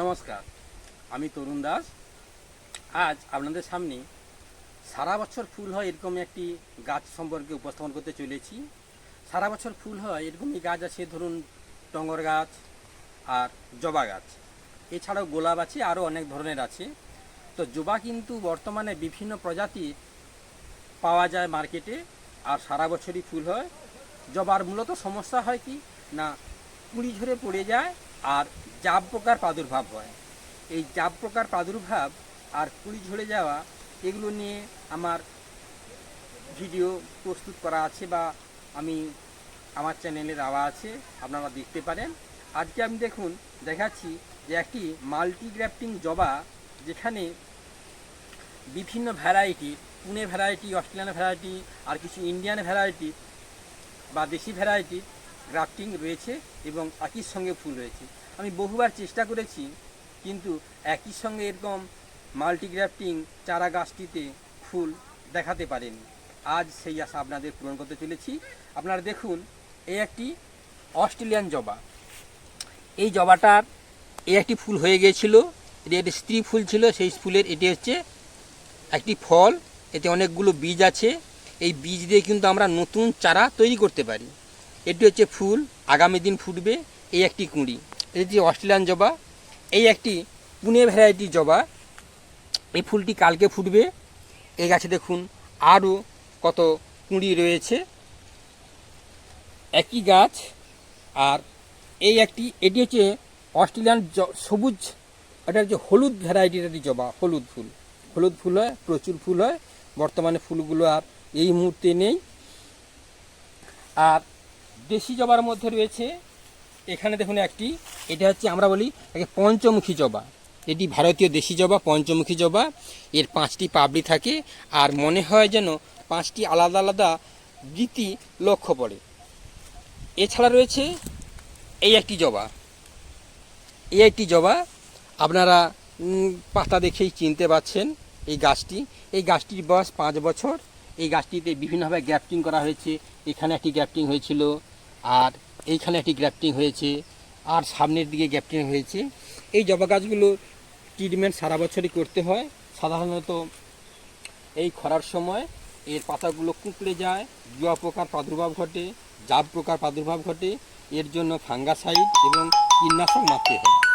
নমস্কার, আমি তরুণ দাস। আজ আপনাদের সামনে সারা বছর ফুল হয় এরকম একটি গাছ সম্পর্কে উপস্থাপন করতে চলেছি। সারা বছর ফুল হয় এরকমই গাছ আছে, ধরুন টঙ্গর গাছ আর জবা গাছ। এছাড়াও গোলাপ আছে, আরও অনেক ধরনের আছে। তো জবা কিন্তু বর্তমানে বিভিন্ন প্রজাতির পাওয়া যায় মার্কেটে আর সারা বছরই ফুল হয়। জবার মূলত সমস্যা হয় কি না, কুড়ি ঝরে পড়ে যায় আর জাব পোকার প্রাদুর্ভাব হয়। এই জাব পোকার প্রাদুর্ভাব আর কুড়ি ঝরে যাওয়া, এগুলো নিয়ে আমার ভিডিও প্রস্তুত করা আছে বা আমি আমার চ্যানেলে দেওয়া আছে, আপনারা দেখতে পারেন। আজকে আমি দেখুন, দেখাচ্ছি যে একটি মাল্টি গ্রাফটিং জবা, যেখানে বিভিন্ন variety, Pune variety, Australian variety, আর কিছু ইন্ডিয়ান ভ্যারাইটি বা দেশি ভ্যারাইটি গ্রাফটিং রয়েছে এবং একই সঙ্গে ফুল রয়েছে। আমি বহুবার চেষ্টা করেছি, কিন্তু একই সঙ্গে এরকম মাল্টিগ্রাফটিং চারা গাছটিতে ফুল দেখাতে পারেনি। আজ সেই আশা আপনাদের পূরণ করতে চলেছি। আপনারা দেখুন এই একটি অস্ট্রেলিয়ান জবা। এই জবাটার এই একটি ফুল হয়ে গিয়েছিল, এটি একটি স্ত্রী ফুল ছিল, সেই ফুলের এটি হচ্ছে একটি ফল, এতে অনেকগুলো বীজ আছে। এই বীজ দিয়ে কিন্তু আমরা নতুন চারা তৈরি করতে পারি। এটি হচ্ছে ফুল, আগামী দিন ফুটবে এই একটি কুঁড়ি। এটি অস্ট্রেলিয়ান জবা। এই একটি পুনে ভ্যারাইটি জবা। এই ফুলটি কালকে ফুটবে। এই গাছে দেখুন আরও কত কুঁড়ি রয়েছে। একই গাছ আর এই একটি, এটি হচ্ছে অস্ট্রেলিয়ান সবুজ, এটা হচ্ছে হলুদ ভ্যারাইটির জবা, হলুদ ফুল। হলুদ ফুল হয়, প্রচুর ফুল হয়। বর্তমানে ফুলগুলো আর এই মুহূর্তে নেই। আর দেশি জবার মধ্যে রয়েছে। এখানে দেখুন একটি, এটা হচ্ছে আমরা বলি একে পঞ্চমুখী জবা। এটি ভারতীয় দেশি জবা, পঞ্চমুখী জবা। এর পাঁচটি পাবলি থাকে আর মনে হয় যেন পাঁচটি আলাদা আলাদা গীতি লক্ষ্য পড়ে। এছাড়া রয়েছে এই একটি জবা। এই একটি জবা আপনারা পাতা দেখেই চিনতে পারছেন এই গাছটি। এই গাছটির বয়স পাঁচ বছর। এই গাছটিতে বিভিন্নভাবে গ্যাপটিং করা হয়েছে। এখানে একটি গ্যাপটিং হয়েছিল আর এইখানে একটি গ্যাপটিং হয়েছে আর সামনের দিকে গ্যাপটিং হয়েছে। এই জবা গাছগুলো ট্রিটমেন্ট সারা বছরই করতে হয়। সাধারণত এই খরার সময় এর পাতাগুলো কুঁকড়ে যায়, জুয়া পোকার প্রাদুর্ভাব ঘটে, জাব পোকার প্রাদুর্ভাব ঘটে। এর জন্য ফাঙ্গাসাইড এবং কীটনাশক মারতে হয়।